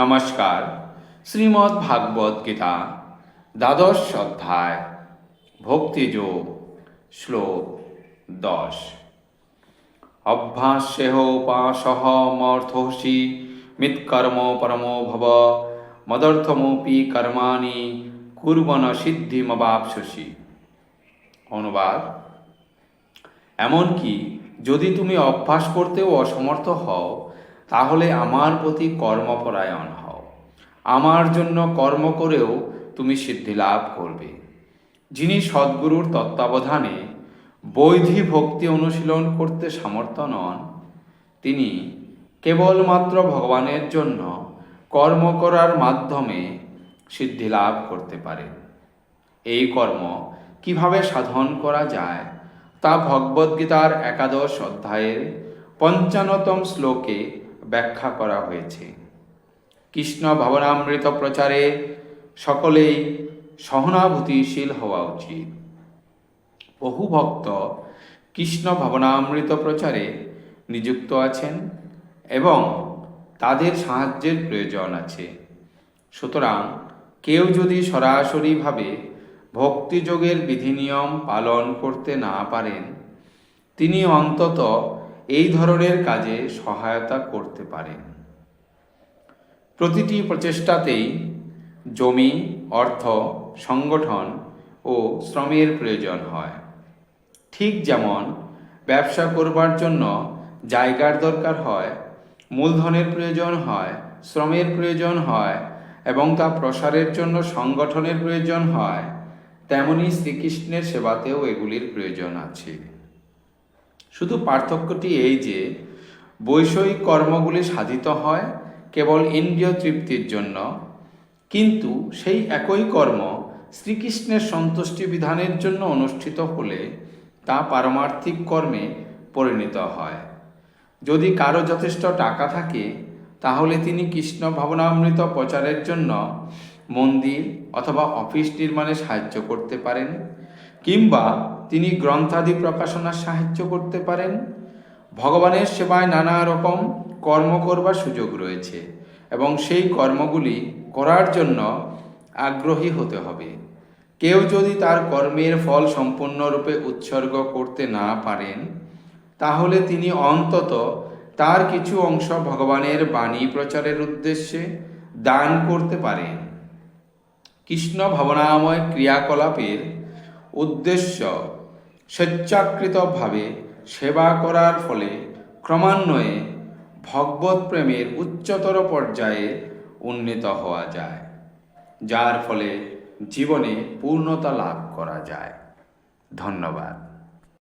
নমস্কার। শ্রীমদ্ ভাগবত গীতা, দ্বাদশ অধ্যায়, ভক্তিযোগ, শ্লোক দশ। অভ্যাসেহ উপাসহ মর্থসি মিৎকর্ম পরমো ভব, মদর্থমপি কর্মাণি কুর্বন সিদ্ধিমবাপসি অনুবাদ। এমনকি যদি তুমি অভ্যাস করতেও অসমর্থ হও তাহলে আমার প্রতি কর্মপরায়ণ হও। আমার জন্য কর্ম করেও তুমি সিদ্ধি লাভ করবে। যিনি সদ্গুরুর তত্ত্বাবধানে বৈধি ভক্তি অনুশীলন করতে সামর্থ্য নন, তিনি কেবলমাত্র ভগবানের জন্য কর্ম করার মাধ্যমে সিদ্ধি লাভ করতে পারেন এই কর্ম কীভাবে সাধন করা যায় তা ভগবদ্গীতার একাদশ অধ্যায়ের পঞ্চানতম শ্লোকে ব্যাখ্যা করা হয়েছে। কৃষ্ণ ভাবনামৃত প্রচারে সকলেই সহানুভূতিশীল হওয়া উচিত। বহু ভক্ত কৃষ্ণ ভাবনামৃত প্রচারে নিযুক্ত আছেন এবং তাদের সাহায্যের প্রয়োজন আছে। সুতরাং কেউ যদি সরাসরিভাবে ভক্তিযোগের বিধিনিয়ম পালন করতে না পারেন, তিনি অন্তত এই ধরনের কাজে সহায়তা করতে পারেন প্রতিটি প্রচেষ্টাতেই জমি, অর্থ, সংগঠন ও শ্রমের প্রয়োজন হয়। ঠিক যেমন, ব্যবসা করবার জন্য জায়গার দরকার হয়, মূলধনের প্রয়োজন হয়, শ্রমের প্রয়োজন হয় এবং তা প্রসারের জন্য সংগঠনের প্রয়োজন হয়, তেমনি শ্রীকৃষ্ণের সেবাতেও এগুলির প্রয়োজন আছে। শুধু পার্থক্যটি এই যে, বৈষয়িক কর্মগুলি সাধিত হয় কেবল ইন্দ্রিয় তৃপ্তির জন্য, কিন্তু সেই একই কর্ম শ্রীকৃষ্ণের সন্তুষ্টি বিধানের জন্য অনুষ্ঠিত হলে তা পারমার্থিক কর্মে পরিণত হয়। যদি কারও যথেষ্ট টাকা থাকে, তাহলে তিনি কৃষ্ণ ভাবনামৃত প্রচারের জন্য মন্দির অথবা অফিস নির্মাণে সাহায্য করতে পারেন। কিংবা তিনি গ্রন্থাদি প্রকাশনার সাহায্য করতে পারেন, ভগবানের সেবায় নানা রকম কর্ম করবার সুযোগ রয়েছে এবং সেই কর্মগুলি করার জন্য আগ্রহী হতে হবে। কেউ যদি তার কর্মের ফল সম্পূর্ণরূপে উৎসর্গ করতে না পারেন, তাহলে তিনি অন্তত তার কিছু অংশ ভগবানের বাণী প্রচারের উদ্দেশ্যে দান করতে পারেন। কৃষ্ণ ভাবনাময় ক্রিয়াকলাপের উদ্দেশ্য স্বেচ্ছাকৃতভাবে সেবা করার ফলে ক্রমান্বয়ে ভগবত প্রেমের উচ্চতর পর্যায়ে উন্নীত হওয়া যায়, যার ফলে জীবনে পূর্ণতা লাভ করা যায়। ধন্যবাদ।